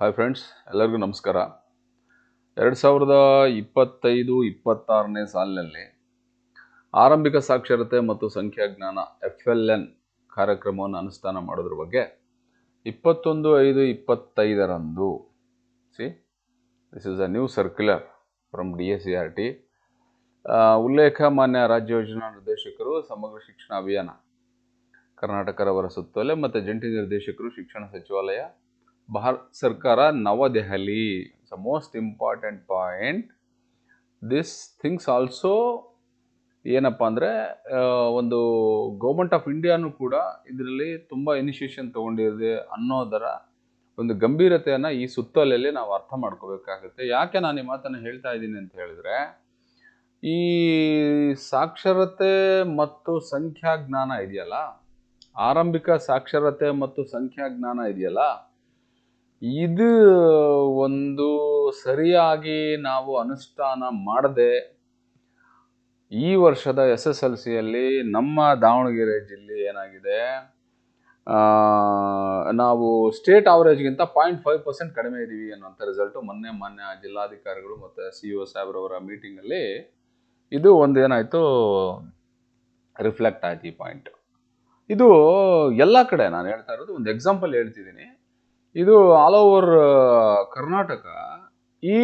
Hi friends ಎಲ್ಲರಿಗೂ ನಮಸ್ಕಾರ. ಎರಡು ಸಾವಿರದ ಇಪ್ಪತ್ತೈದು, ಇಪ್ಪತ್ತಾರನೇ ಸಾಲಿನಲ್ಲಿ ಆರಂಭಿಕ ಸಾಕ್ಷರತೆ ಮತ್ತು ಸಂಖ್ಯಾಜ್ಞಾನ ಎಫ್ ಎಲ್ ಎನ್ ಕಾರ್ಯಕ್ರಮವನ್ನು ಅನುಷ್ಠಾನ ಮಾಡೋದ್ರ ಬಗ್ಗೆ ಇಪ್ಪತ್ತೊಂದು ಐದು ಇಪ್ಪತ್ತೈದರಂದು see this is a new circular from D S C R T ಉಲ್ಲೇಖ ಮಾನ್ಯ ರಾಜ್ಯ ಯೋಜನಾ ನಿರ್ದೇಶಕರು, ಸಮಗ್ರ ಶಿಕ್ಷಣ ಅಭಿಯಾನ, ಕರ್ನಾಟಕರವರ ಸುತ್ತೋಲೆ ಮತ್ತು ಜಂಟಿ ನಿರ್ದೇಶಕರು, ಶಿಕ್ಷಣ ಸಚಿವಾಲಯ ಭಾರತ ಸರ್ಕಾರ ನವದೆಹಲಿ. The most important point this things also ಏನಪ್ಪ ಅಂದರೆ ಒಂದು ಗೌರ್ಮೆಂಟ್ ಆಫ್ ಇಂಡಿಯಾನೂ ಕೂಡ ಇದರಲ್ಲಿ ತುಂಬ ಇನಿಷಿಯೇಷನ್ ತೊಗೊಂಡಿದೆ ಅನ್ನೋದರ ಒಂದು ಗಂಭೀರತೆಯನ್ನು ಈ ಸುತ್ತಲೆಯಲ್ಲಿ ನಾವು ಅರ್ಥ ಮಾಡ್ಕೋಬೇಕಾಗುತ್ತೆ. ಯಾಕೆ ನಾನು ಈ ಮಾತನ್ನು ಹೇಳ್ತಾ ಇದ್ದೀನಿ ಅಂತ ಹೇಳಿದ್ರೆ, ಈ ಸಾಕ್ಷರತೆ ಮತ್ತು ಸಂಖ್ಯಾಜ್ಞಾನ ಇದೆಯಲ್ಲ? ಆರಂಭಿಕ ಸಾಕ್ಷರತೆ ಮತ್ತು ಸಂಖ್ಯಾಜ್ಞಾನ ಇದೆಯಲ್ಲ? ಇದು ಒಂದು ಸರಿಯಾಗಿ ನಾವು ಅನುಷ್ಠಾನ ಮಾಡದೆ ಈ ವರ್ಷದ ಎಸ್ ಎಸ್ ಎಲ್ ಸಿಯಲ್ಲಿ ನಮ್ಮ ದಾವಣಗೆರೆ ಜಿಲ್ಲೆ ಏನಾಗಿದೆ ನಾವು ಸ್ಟೇಟ್ ಆವರೇಜ್ಗಿಂತ ಪಾಯಿಂಟ್ ಫೈವ್ ಪರ್ಸೆಂಟ್ ಕಡಿಮೆ ಇದ್ದೀವಿ ಅನ್ನೋಂಥ ರಿಸಲ್ಟು ಮೊನ್ನೆ ಮೊನ್ನೆ ಜಿಲ್ಲಾಧಿಕಾರಿಗಳು ಮತ್ತು ಸಿ ಒ ಸಾಹೇಬ್ರವರ ಮೀಟಿಂಗಲ್ಲಿ ಇದು ಒಂದು ಏನಾಯಿತು ರಿಫ್ಲೆಕ್ಟ್ ಆಯ್ತು ಈ ಪಾಯಿಂಟ್ ಇದು ಎಲ್ಲ ಕಡೆ ನಾನು ಹೇಳ್ತಾ ಇರೋದು ಒಂದು ಎಕ್ಸಾಂಪಲ್ ಹೇಳ್ತಿದ್ದೀನಿ. ಇದು ಆಲ್ ಓವರ್ ಕರ್ನಾಟಕ. ಈ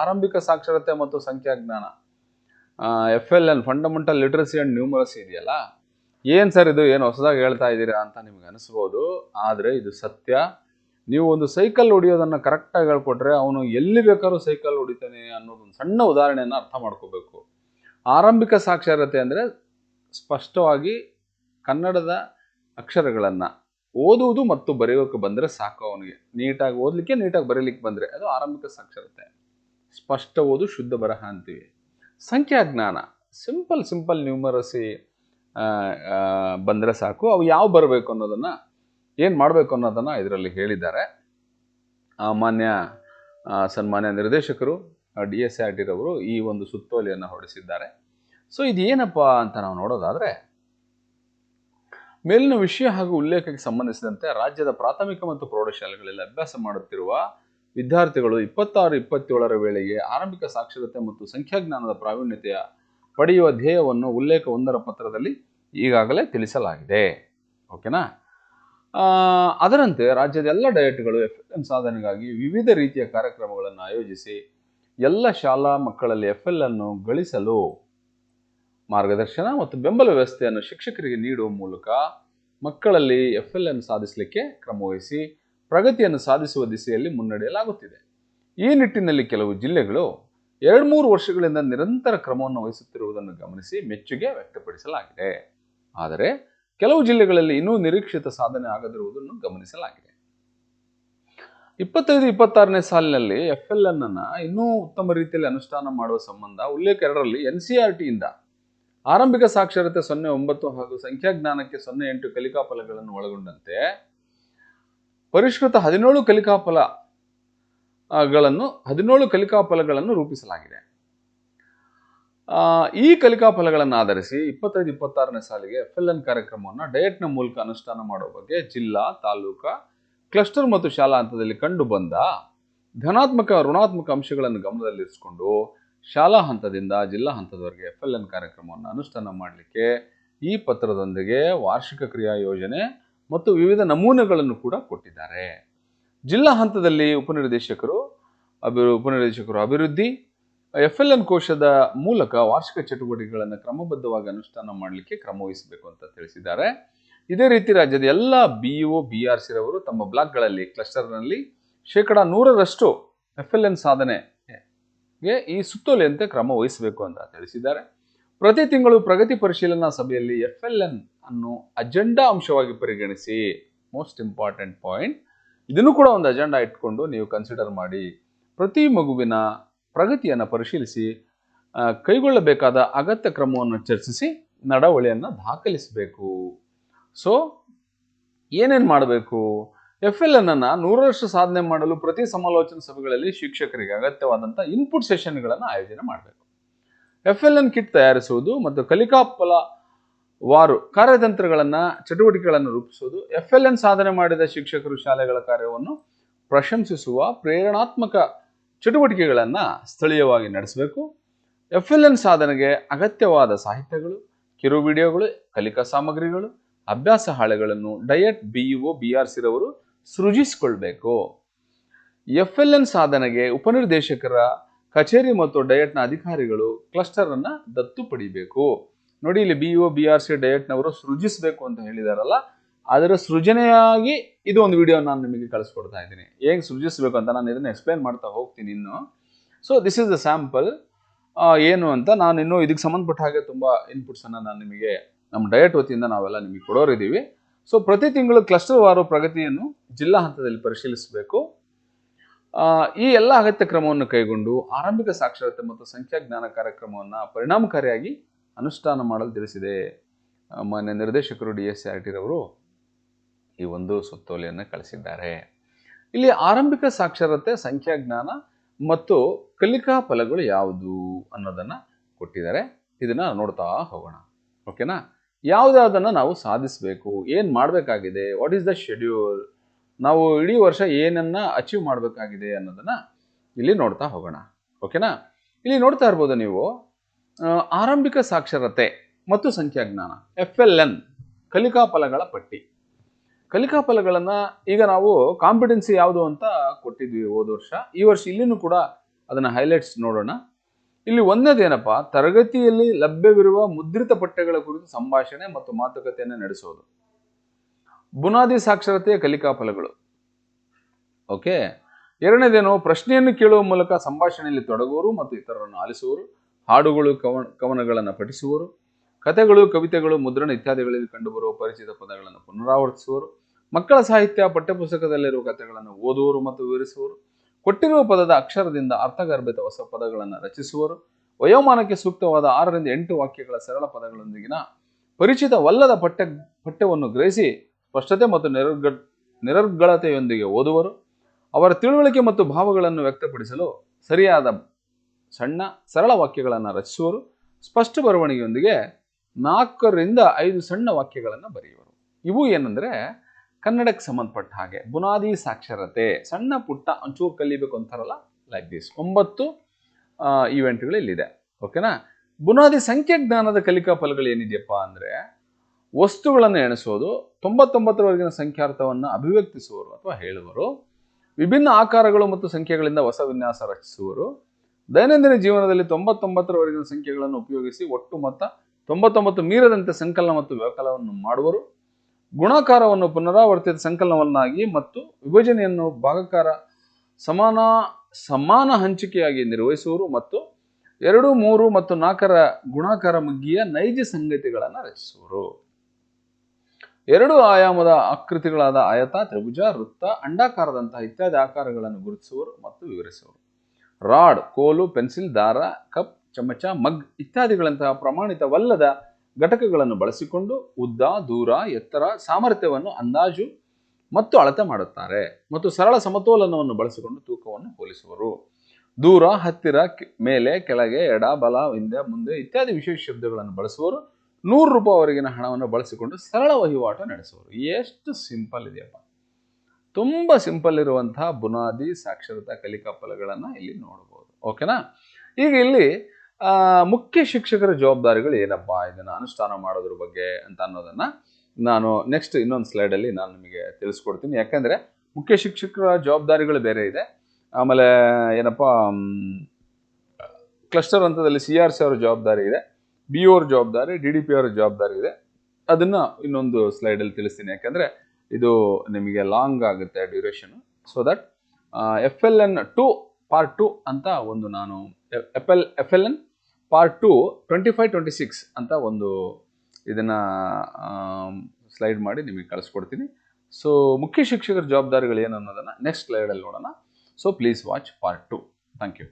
ಆರಂಭಿಕ ಸಾಕ್ಷರತೆ ಮತ್ತು ಸಂಖ್ಯಾಜ್ಞಾನ F L N fundamental literacy and numeracy ಇದೆಯಲ್ಲ? ಏನು ಸರ್ ಇದು? ಏನು ಹೊಸದಾಗಿ ಹೇಳ್ತಾ ಇದ್ದೀರಾ ಅಂತ ನಿಮ್ಗೆ ಅನಿಸ್ಬೋದು. ಆದರೆ ಇದು ಸತ್ಯ. ನೀವು ಒಂದು ಸೈಕಲ್ ಹೊಡಿಯೋದನ್ನು ಕರೆಕ್ಟಾಗಿ ಹೇಳ್ಕೊಟ್ರೆ ಅವನು ಎಲ್ಲಿ ಬೇಕಾದ್ರೂ ಸೈಕಲ್ ಹೊಡಿತಾನೆ ಅನ್ನೋದೊಂದು ಸಣ್ಣ ಉದಾಹರಣೆಯನ್ನು ಅರ್ಥ ಮಾಡ್ಕೋಬೇಕು. ಆರಂಭಿಕ ಸಾಕ್ಷರತೆ ಅಂದರೆ ಸ್ಪಷ್ಟವಾಗಿ ಕನ್ನಡದ ಅಕ್ಷರಗಳನ್ನು. ಓದುವುದು ಮತ್ತು ಬರೆಯೋಕೆ ಬಂದರೆ ಸಾಕು ಅವನಿಗೆ. ನೀಟಾಗಿ ಓದಲಿಕ್ಕೆ, ನೀಟಾಗಿ ಬರೀಲಿಕ್ಕೆ ಬಂದರೆ ಅದು ಆರಂಭಿಕ ಸಾಕ್ಷರತೆ. ಸ್ಪಷ್ಟ ಓದು, ಶುದ್ಧ ಬರಹ ಅಂತೀವಿ. ಸಂಖ್ಯಾಜ್ಞಾನ. ಸಿಂಪಲ್ ಸಿಂಪಲ್ ನ್ಯೂಮರಸಿ ಬಂದರೆ ಸಾಕು. ಅವು ಯಾವ ಬರಬೇಕು ಅನ್ನೋದನ್ನು, ಏನು ಮಾಡಬೇಕು ಅನ್ನೋದನ್ನು ಇದರಲ್ಲಿ ಹೇಳಿದ್ದಾರೆ. ಮಾನ್ಯ ಸನ್ಮಾನ್ಯ ನಿರ್ದೇಶಕರು ಡಿ ಎಸ್ ಆರ್ ಟಿರವರು ಈ ಒಂದು ಸುತ್ತೋಲೆಯನ್ನು ಹೊರಡಿಸಿದ್ದಾರೆ. ಸೊ ಇದು ಏನಪ್ಪ ಅಂತ ನಾವು ನೋಡೋದಾದರೆ ಮೇಲಿನ ವಿಷಯ ಹಾಗೂ ಉಲ್ಲೇಖಕ್ಕೆ ಸಂಬಂಧಿಸಿದಂತೆ ರಾಜ್ಯದ ಪ್ರಾಥಮಿಕ ಮತ್ತು ಪ್ರೌಢಶಾಲೆಗಳಲ್ಲಿ ಅಭ್ಯಾಸ ಮಾಡುತ್ತಿರುವ ವಿದ್ಯಾರ್ಥಿಗಳು ಇಪ್ಪತ್ತಾರು, ಇಪ್ಪತ್ತೇಳರ ವೇಳೆಗೆ ಆರಂಭಿಕ ಸಾಕ್ಷರತೆ ಮತ್ತು ಸಂಖ್ಯಾಜ್ಞಾನದ ಪ್ರಾವೀಣ್ಯತೆಯ ಪಡೆಯುವ ಧ್ಯೇಯವನ್ನು ಉಲ್ಲೇಖ ಒಂದರ ಪತ್ರದಲ್ಲಿ ಈಗಾಗಲೇ ತಿಳಿಸಲಾಗಿದೆ. ಓಕೆನಾ? ಅದರಂತೆ ರಾಜ್ಯದ ಎಲ್ಲ ಡಯಟ್ಗಳು ಎಫ್ ಎಲ್ ಎಂ ಸಾಧನೆಗಾಗಿ ವಿವಿಧ ರೀತಿಯ ಕಾರ್ಯಕ್ರಮಗಳನ್ನು ಆಯೋಜಿಸಿ ಎಲ್ಲ ಶಾಲಾ ಮಕ್ಕಳಲ್ಲಿ ಎಫ್ ಎಲ್ ಅನ್ನು ಗಳಿಸಲು ಮಾರ್ಗದರ್ಶನ ಮತ್ತು ಬೆಂಬಲ ವ್ಯವಸ್ಥೆಯನ್ನು ಶಿಕ್ಷಕರಿಗೆ ನೀಡುವ ಮೂಲಕ ಮಕ್ಕಳಲ್ಲಿ ಎಫ್ ಎಲ್ ಅನ್ನು ಸಾಧಿಸಲಿಕ್ಕೆ ಕ್ರಮವಹಿಸಿ ಪ್ರಗತಿಯನ್ನು ಸಾಧಿಸುವ ದಿಸೆಯಲ್ಲಿ ಮುನ್ನಡೆಯಲಾಗುತ್ತಿದೆ. ಈ ನಿಟ್ಟಿನಲ್ಲಿ ಕೆಲವು ಜಿಲ್ಲೆಗಳು ಎರಡು ಮೂರು ವರ್ಷಗಳಿಂದ ನಿರಂತರ ಕ್ರಮವನ್ನು ವಹಿಸುತ್ತಿರುವುದನ್ನು ಗಮನಿಸಿ ಮೆಚ್ಚುಗೆ ವ್ಯಕ್ತಪಡಿಸಲಾಗಿದೆ. ಆದರೆ ಕೆಲವು ಜಿಲ್ಲೆಗಳಲ್ಲಿ ಇನ್ನೂ ನಿರೀಕ್ಷಿತ ಸಾಧನೆ ಆಗದಿರುವುದನ್ನು ಗಮನಿಸಲಾಗಿದೆ. ಇಪ್ಪತ್ತೈದು, ಇಪ್ಪತ್ತಾರನೇ ಸಾಲಿನಲ್ಲಿ ಎಫ್ ಎಲ್ ಎನ್ ಅನ್ನ ಇನ್ನೂ ಉತ್ತಮ ರೀತಿಯಲ್ಲಿ ಅನುಷ್ಠಾನ ಮಾಡುವ ಸಂಬಂಧ ಉಲ್ಲೇಖ ಎರಡರಲ್ಲಿ ಎನ್ ಸಿ ಆರ್ ಟಿಯಿಂದ ಆರಂಭಿಕ ಸಾಕ್ಷರತೆ ಸೊನ್ನೆ ಒಂಬತ್ತು ಹಾಗೂ ಸಂಖ್ಯಾಜ್ಞಾನಕ್ಕೆ ಸೊನ್ನೆ ಎಂಟು ಕಲಿಕಾಫಲಗಳನ್ನು ಒಳಗೊಂಡಂತೆ ಪರಿಷ್ಕೃತ ಹದಿನೇಳು ಕಲಿಕಾಫಲ ಫಲಗಳನ್ನು ಗಳನ್ನು, ಹದಿನೇಳು ಕಲಿಕಾಫಲಗಳನ್ನು ರೂಪಿಸಲಾಗಿದೆ. ಈ ಕಲಿಕಾ ಫಲಗಳನ್ನು ಆಧರಿಸಿ ಇಪ್ಪತ್ತೈದು ಇಪ್ಪತ್ತಾರನೇ ಸಾಲಿಗೆ ಎಫ್ ಎಲ್ ಎನ್ ಕಾರ್ಯಕ್ರಮವನ್ನು ಡಯಟ್ನ ಮೂಲಕ ಅನುಷ್ಠಾನ ಮಾಡುವ ಬಗ್ಗೆ ಜಿಲ್ಲಾ, ತಾಲೂಕಾ, ಕ್ಲಸ್ಟರ್ ಮತ್ತು ಶಾಲಾ ಹಂತದಲ್ಲಿ ಕಂಡು ಬಂದ ಧನಾತ್ಮಕ, ಋಣಾತ್ಮಕ ಅಂಶಗಳನ್ನು ಗಮನದಲ್ಲಿರಿಸಿಕೊಂಡು ಶಾಲಾ ಹಂತದಿಂದ ಜಿಲ್ಲಾ ಹಂತದವರೆಗೆ ಎಫ್ ಎಲ್ ಎನ್ ಕಾರ್ಯಕ್ರಮವನ್ನು ಅನುಷ್ಠಾನ ಮಾಡಲಿಕ್ಕೆ ಈ ಪತ್ರದೊಂದಿಗೆ ವಾರ್ಷಿಕ ಕ್ರಿಯಾ ಯೋಜನೆ ಮತ್ತು ವಿವಿಧ ನಮೂನೆಗಳನ್ನು ಕೂಡ ಕೊಟ್ಟಿದ್ದಾರೆ. ಜಿಲ್ಲಾ ಹಂತದಲ್ಲಿ ಉಪನಿರ್ದೇಶಕರು ಅಭಿ ಉಪನಿರ್ದೇಶಕರು ಅಭಿವೃದ್ಧಿ ಎಫ್ ಎಲ್ ಎನ್ ಕೋಶದ ಮೂಲಕ ವಾರ್ಷಿಕ ಚಟುವಟಿಕೆಗಳನ್ನು ಕ್ರಮಬದ್ಧವಾಗಿ ಅನುಷ್ಠಾನ ಮಾಡಲಿಕ್ಕೆ ಕ್ರಮ ವಹಿಸಬೇಕು ಅಂತ ತಿಳಿಸಿದ್ದಾರೆ. ಇದೇ ರೀತಿ ರಾಜ್ಯದ ಎಲ್ಲ ಬಿ ಒ ಬಿ ಆರ್ ಸಿರವರು ತಮ್ಮ ಬ್ಲಾಕ್ಗಳಲ್ಲಿ, ಕ್ಲಸ್ಟರ್ನಲ್ಲಿ ಶೇಕಡ ನೂರರಷ್ಟು ಎಫ್ ಎಲ್ ಎನ್ ಸಾಧನೆಗೆ ಈ ಸುತ್ತೋಲೆಯಂತೆ ಕ್ರಮ ವಹಿಸಬೇಕು ಅಂತ ತಿಳಿಸಿದ್ದಾರೆ. ಪ್ರತಿ ತಿಂಗಳು ಪ್ರಗತಿ ಪರಿಶೀಲನಾ ಸಭೆಯಲ್ಲಿ ಎಫ್ ಎಲ್ ಎನ್ ಅನ್ನು ಅಜೆಂಡಾ ಅಂಶವಾಗಿ ಪರಿಗಣಿಸಿ ಮೋಸ್ಟ್ ಇಂಪಾರ್ಟೆಂಟ್ ಪಾಯಿಂಟ್. ಇದನ್ನು ಕೂಡ ಒಂದು ಅಜೆಂಡಾ ಇಟ್ಕೊಂಡು ನೀವು ಕನ್ಸಿಡರ್ ಮಾಡಿ ಪ್ರತಿ ಮಗುವಿನ ಪ್ರಗತಿಯನ್ನು ಪರಿಶೀಲಿಸಿ ಕೈಗೊಳ್ಳಬೇಕಾದ ಅಗತ್ಯ ಕ್ರಮವನ್ನು ಚರ್ಚಿಸಿ ನಡವಳಿಯನ್ನು ದಾಖಲಿಸಬೇಕು. ಸೊ, ಏನೇನು ಮಾಡಬೇಕು? ಎಫ್ ಎಲ್ ಎನ್ ಅನ್ನು ನೂರರಷ್ಟು ಸಾಧನೆ ಮಾಡಲು ಪ್ರತಿ ಸಮಾಲೋಚನಾ ಸಭೆಗಳಲ್ಲಿ ಶಿಕ್ಷಕರಿಗೆ ಅಗತ್ಯವಾದಂಥ ಇನ್ಪುಟ್ ಸೆಷನ್ಗಳನ್ನು ಆಯೋಜನೆ ಮಾಡಬೇಕು. ಎಫ್ ಎಲ್ ಎನ್ ಕಿಟ್ ತಯಾರಿಸುವುದು ಮತ್ತು ಕಲಿಕಾಫಲ ವಾರು ಕಾರ್ಯತಂತ್ರಗಳನ್ನು, ಚಟುವಟಿಕೆಗಳನ್ನು ರೂಪಿಸುವುದು ಎಫ್ ಎಲ್ ಎನ್ ಸಾಧನೆ ಮಾಡಿದ ಶಿಕ್ಷಕರು ಶಾಲೆಗಳ ಕಾರ್ಯವನ್ನು ಪ್ರಶಂಸಿಸುವ ಪ್ರೇರಣಾತ್ಮಕ ಚಟುವಟಿಕೆಗಳನ್ನು ಸ್ಥಳೀಯವಾಗಿ ನಡೆಸಬೇಕು. ಎಫ್ ಎಲ್ ಎನ್ ಸಾಧನೆಗೆ ಅಗತ್ಯವಾದ ಸಾಹಿತ್ಯಗಳು, ಕಿರು ವಿಡಿಯೋಗಳು, ಕಲಿಕಾ ಸಾಮಗ್ರಿಗಳು, ಅಭ್ಯಾಸ ಹಾಳೆಗಳನ್ನು, ಡಯಟ್ ಬಿಇಒ ಬಿ ಆರ್ ಸಿರವರು ಸೃಜಿಸಿಕೊಳ್ಬೇಕು. ಎಫ್ ಎಲ್ ಎನ್ ಸಾಧನೆಗೆ ಉಪನಿರ್ದೇಶಕರ, ಕಚೇರಿ ಮತ್ತು ಡಯಟ್ನ ಅಧಿಕಾರಿಗಳು ಕ್ಲಸ್ಟರ್ ಅನ್ನ ದತ್ತು ಪಡಿಬೇಕು. ನೋಡಿ, ಇಲ್ಲಿ B O B R C ಡಯಟ್ನವರು ಸೃಜಿಸಬೇಕು ಅಂತ ಹೇಳಿದಾರಲ್ಲ, ಅದರ ಸೃಜನೆಯಾಗಿ ಇದು ಒಂದು ವಿಡಿಯೋ ನಾನು ನಿಮಗೆ ಕಳಿಸ್ಕೊಡ್ತಾ ಇದ್ದೀನಿ. ಹೇಗೆ ಸೃಜಿಸಬೇಕು ಅಂತ ನಾನು ಇದನ್ನ ಎಕ್ಸ್ಪ್ಲೈನ್ ಮಾಡ್ತಾ ಹೋಗ್ತೀನಿ ಇನ್ನು. So this is the sample ಏನು ಅಂತ ನಾನು ಇನ್ನೂ ಇದಕ್ಕೆ ಸಂಬಂಧಪಟ್ಟ ಹಾಗೆ ತುಂಬ ಇನ್ಪುಟ್ಸನ್ನು ನಾನು ನಿಮಗೆ ನಮ್ಮ ಡಯಟ್ ವತಿಯಿಂದ ನಾವೆಲ್ಲ ನಿಮಗೆ ಕೊಡೋರಿದ್ದೀವಿ. ಸೊ ಪ್ರತಿ ತಿಂಗಳು ಕ್ಲಸ್ಟರ್ ವಾರು ಪ್ರಗತಿಯನ್ನು ಜಿಲ್ಲಾ ಹಂತದಲ್ಲಿ ಪರಿಶೀಲಿಸಬೇಕು. ಈ ಎಲ್ಲ ಅಗತ್ಯ ಕ್ರಮವನ್ನು ಕೈಗೊಂಡು ಆರಂಭಿಕ ಸಾಕ್ಷರತೆ ಮತ್ತು ಸಂಖ್ಯಾಜ್ಞಾನ ಕಾರ್ಯಕ್ರಮವನ್ನು ಪರಿಣಾಮಕಾರಿಯಾಗಿ ಅನುಷ್ಠಾನ ಮಾಡಲು ತಿಳಿಸಿದೆ. ಮಾನ್ಯ ನಿರ್ದೇಶಕರು ಡಿ ಎಸ್ ಆರ್ ಟಿರವರು ಈ ಒಂದು ಸುತ್ತೋಲೆಯನ್ನು ಕಳಿಸಿದ್ದಾರೆ. ಇಲ್ಲಿ ಆರಂಭಿಕ ಸಾಕ್ಷರತೆ ಸಂಖ್ಯಾಜ್ಞಾನ ಮತ್ತು ಕಲಿಕಾ ಫಲಗಳು ಯಾವುದು ಅನ್ನೋದನ್ನು ಕೊಟ್ಟಿದ್ದಾರೆ. ಇದನ್ನು ನೋಡ್ತಾ ಹೋಗೋಣ. ಓಕೆನಾ? ಯಾವುದಾದನ್ನು ನಾವು ಸಾಧಿಸಬೇಕು, ಏನು ಮಾಡಬೇಕಾಗಿದೆ ವಾಟ್ ಈಸ್ ದ ಶೆಡ್ಯೂಲ್ ನಾವು ಇಡೀ ವರ್ಷ ಏನನ್ನ ಅಚೀವ್ ಮಾಡಬೇಕಾಗಿದೆ ಅನ್ನೋದನ್ನು ಇಲ್ಲಿ ನೋಡ್ತಾ ಹೋಗೋಣ. ಓಕೆನಾ ಇಲ್ಲಿ ನೋಡ್ತಾ ಇರ್ಬೋದು ನೀವು ಆರಂಭಿಕ ಸಾಕ್ಷರತೆ ಮತ್ತು ಸಂಖ್ಯಾಜ್ಞಾನ ಎಫ್ ಎಲ್ ಎನ್ ಕಲಿಕಾ ಫಲಗಳ ಪಟ್ಟಿ. ಕಲಿಕಾ ಫಲಗಳನ್ನು ಈಗ ನಾವು ಕಾಂಪಿಟೆನ್ಸಿ ಯಾವುದು ಅಂತ ಕೊಟ್ಟಿದ್ವಿ ಹೋದ ವರ್ಷ, ಈ ವರ್ಷ ಇಲ್ಲಿನೂ ಕೂಡ ಅದನ್ನು ಹೈಲೈಟ್ಸ್ ನೋಡೋಣ. ಇಲ್ಲಿ ಒಂದನೇದೇನಪ್ಪ? ತರಗತಿಯಲ್ಲಿ ಲಭ್ಯವಿರುವ ಮುದ್ರಿತ ಪಠ್ಯಗಳ ಕುರಿತು ಸಂಭಾಷಣೆ ಮತ್ತು ಮಾತುಕತೆಯನ್ನು ನಡೆಸೋದು. ಬುನಾದಿ ಸಾಕ್ಷರತೆಯ ಕಲಿಕಾ ಫಲಗಳು ಓಕೆ? ಎರಡನೇದೇನು? ಪ್ರಶ್ನೆಯನ್ನು ಕೇಳುವ ಮೂಲಕ ಸಂಭಾಷಣೆಯಲ್ಲಿ ತೊಡಗುವರು ಮತ್ತು ಇತರರನ್ನು ಆಲಿಸುವರು ಹಾಡುಗಳು ಕವನ, ಕವನಗಳನ್ನು ಪಠಿಸುವರು ಕಥೆಗಳು, ಕವಿತೆಗಳು, ಮುದ್ರಣ ಇತ್ಯಾದಿಗಳಲ್ಲಿ ಕಂಡುಬರುವ ಪರಿಚಿತ ಪದಗಳನ್ನು ಪುನರಾವರ್ತಿಸುವರು ಮಕ್ಕಳ ಸಾಹಿತ್ಯ, ಪಠ್ಯಪುಸ್ತಕದಲ್ಲಿರುವ ಕಥೆಗಳನ್ನು ಓದುವರು ಮತ್ತು ವಿವರಿಸುವರು ಕೊಟ್ಟಿರುವ ಪದದ ಅಕ್ಷರದಿಂದ ಅರ್ಥಗರ್ಭಿತ ಹೊಸ ಪದಗಳನ್ನು ರಚಿಸುವರು. ವಯೋಮಾನಕ್ಕೆ ಸೂಕ್ತವಾದ ಆರರಿಂದ ಎಂಟು ವಾಕ್ಯಗಳ ಸರಳ ಪದಗಳೊಂದಿಗಿನ ಪರಿಚಿತವಲ್ಲದ ಪಠ್ಯ, ಪಠ್ಯವನ್ನು ಗ್ರಹಿಸಿ ಸ್ಪಷ್ಟತೆ ಮತ್ತು ನಿರರ್ಗ, ನಿರರ್ಗಳತೆಯೊಂದಿಗೆ ಓದುವರು. ಅವರ ತಿಳುವಳಿಕೆ ಮತ್ತು ಭಾವಗಳನ್ನು ವ್ಯಕ್ತಪಡಿಸಲು ಸರಿಯಾದ ಸಣ್ಣ, ಸರಳ ವಾಕ್ಯಗಳನ್ನು ರಚಿಸುವರು. ಸ್ಪಷ್ಟ ಬರವಣಿಗೆಯೊಂದಿಗೆ ನಾಲ್ಕರಿಂದ ಐದು ಸಣ್ಣ ವಾಕ್ಯಗಳನ್ನು ಬರೆಯುವರು. ಇವು ಏನಂದ್ರೆ ಕನ್ನಡಕ್ಕೆ ಸಂಬಂಧಪಟ್ಟ ಹಾಗೆ ಬುನಾದಿ ಸಾಕ್ಷರತೆ, ಸಣ್ಣ ಪುಟ್ಟ ಅಂಚೂರು ಕಲಿಬೇಕು ಅಂತಾರಲ್ಲ ಲೈಕ್ ದಿಸ್ ಒಂಬತ್ತು ಈವೆಂಟ್ಗಳು ಇಲ್ಲಿದೆ. ಓಕೆನಾ ಬುನಾದಿ ಸಂಖ್ಯಾಜ್ಞಾನದ ಕಲಿಕಾ ಫಲಗಳು ಏನಿದೆಯಪ್ಪ ಅಂದರೆ, ವಸ್ತುಗಳನ್ನು ಎಣಿಸೋದು, ತೊಂಬತ್ತೊಂಬತ್ತರವರೆಗಿನ ಸಂಖ್ಯಾರ್ಥವನ್ನು ಅಭಿವ್ಯಕ್ತಿಸುವರು ಅಥವಾ ಹೇಳುವರು ವಿಭಿನ್ನ ಆಕಾರಗಳು ಮತ್ತು ಸಂಖ್ಯೆಗಳಿಂದ ಹೊಸ ವಿನ್ಯಾಸ ರಚಿಸುವರು ದೈನಂದಿನ ಜೀವನದಲ್ಲಿ ತೊಂಬತ್ತೊಂಬತ್ತರವರೆಗಿನ ಸಂಖ್ಯೆಗಳನ್ನು ಉಪಯೋಗಿಸಿ ಒಟ್ಟು ಮೊತ್ತ ತೊಂಬತ್ತೊಂಬತ್ತು ಮೀರದಂತೆ ಸಂಕಲನ ಮತ್ತು ವ್ಯವಕಲವನ್ನು ಮಾಡುವರು ಗುಣಾಕಾರವನ್ನು ಪುನರಾವರ್ತಿತ ಸಂಕಲನವನ್ನಾಗಿ ಮತ್ತು ವಿಭಜನೆಯನ್ನು ಭಾಗಕಾರ ಸಮಾನ ಸಮಾನ ಹಂಚಿಕೆಯಾಗಿ ನಿರ್ವಹಿಸುವರು ಮತ್ತು ಎರಡು, ಮೂರು ಮತ್ತು ನಾಲ್ಕರ ಗುಣಾಕಾರ ಮಗ್ಗಿಯ ನೈಜ ಸಂಗತಿಗಳನ್ನು ರಚಿಸುವರು. ಎರಡು ಆಯಾಮದ ಆಕೃತಿಗಳಾದ ಆಯತ, ತ್ರಿಭುಜ, ವೃತ್ತ, ಅಂಡಾಕಾರದಂತಹ ಇತ್ಯಾದಿ ಆಕಾರಗಳನ್ನು ಗುರುತಿಸುವರು ಮತ್ತು ವಿವರಿಸುವರು. ರಾಡ್, ಕೋಲು, ಪೆನ್ಸಿಲ್, ದಾರ, ಕಪ್, ಚಮಚ, ಮಗ್ ಇತ್ಯಾದಿಗಳಂತಹ ಪ್ರಮಾಣಿತವಲ್ಲದ ಘಟಕಗಳನ್ನು ಬಳಸಿಕೊಂಡು ಉದ್ದ, ದೂರ, ಎತ್ತರ ಸಾಮರ್ಥ್ಯವನ್ನು ಅಂದಾಜು ಮತ್ತು ಅಳತೆ ಮಾಡುತ್ತಾರೆ ಮತ್ತು ಸರಳ ಸಮತೋಲನವನ್ನು ಬಳಸಿಕೊಂಡು ತೂಕವನ್ನು ಹೋಲಿಸುವರು. ದೂರ, ಹತ್ತಿರ ಮೇಲೆ, ಕೆಳಗೆ, ಎಡ, ಬಲ, ಹಿಂದೆ, ಮುಂದೆ ಇತ್ಯಾದಿ ವಿಶೇಷ ಶಬ್ದಗಳನ್ನು ಬಳಸುವರು. ನೂರು ರೂಪಾಯಿವರೆಗಿನ ಹಣವನ್ನು ಬಳಸಿಕೊಂಡು ಸರಳ ವಹಿವಾಟು ನಡೆಸುವರು. ಎಷ್ಟು ಸಿಂಪಲ್ ಇದೆಯಪ್ಪ. ತುಂಬ ಸಿಂಪಲ್ ಇರುವಂತಹ ಬುನಾದಿ, ಸಾಕ್ಷರತಾ ಕಲಿಕಾ ಫಲಗಳನ್ನು ಇಲ್ಲಿ ನೋಡಬಹುದು ಓಕೆನಾ? ಈಗ ಇಲ್ಲಿ ಮುಖ್ಯ ಶಿಕ್ಷಕರ ಜವಾಬ್ದಾರಿಗಳು ಏನಪ್ಪ? ಇದನ್ನು ಅನುಷ್ಠಾನ ಮಾಡೋದ್ರ ಬಗ್ಗೆ ಅಂತ ಅನ್ನೋದನ್ನ ನಾನು ನೆಕ್ಸ್ಟ್ ಇನ್ನೊಂದು ಸ್ಲೈಡಲ್ಲಿ ನಾನು ನಿಮಗೆ ತಿಳಿಸ್ಕೊಡ್ತೀನಿ. ಯಾಕೆಂದರೆ ಮುಖ್ಯ ಶಿಕ್ಷಕರ ಜವಾಬ್ದಾರಿಗಳು ಬೇರೆ ಇದೆ. ಆಮೇಲೆ ಏನಪ್ಪ ಕ್ಲಸ್ಟರ್ ಹಂತದಲ್ಲಿ ಸಿ ಆರ್ ಸಿ ಅವರ ಜವಾಬ್ದಾರಿ ಇದೆ. ಬಿ ಓರ್ ಜವಾಬ್ದಾರಿ ಡಿ ಡಿ ಪಿ ಅವರ ಜವಾಬ್ದಾರಿ ಇದೆ. ಅದನ್ನು ಇನ್ನೊಂದು ಸ್ಲೈಡಲ್ಲಿ ತಿಳಿಸ್ತೀನಿ. ಯಾಕೆಂದರೆ ಇದು ನಿಮಗೆ ಲಾಂಗ್ ಆಗುತ್ತೆ duration so that F L N two part two ಅಂತ ಒಂದು ನಾನು F L F L N part two twenty five twenty six ಅಂತ ಒಂದು ಇದನ್ನು ಸ್ಲೈಡ್ ಮಾಡಿ ನಿಮಗೆ ಕಳಿಸ್ಕೊಡ್ತೀನಿ. ಸೊ ಮುಖ್ಯ ಶಿಕ್ಷಕರ ಜವಾಬ್ದಾರಿಗಳು ಏನು ಅನ್ನೋದನ್ನು ನೆಕ್ಸ್ಟ್ ಸ್ಲೈಡಲ್ಲಿ ನೋಡೋಣ. So please watch part two thank you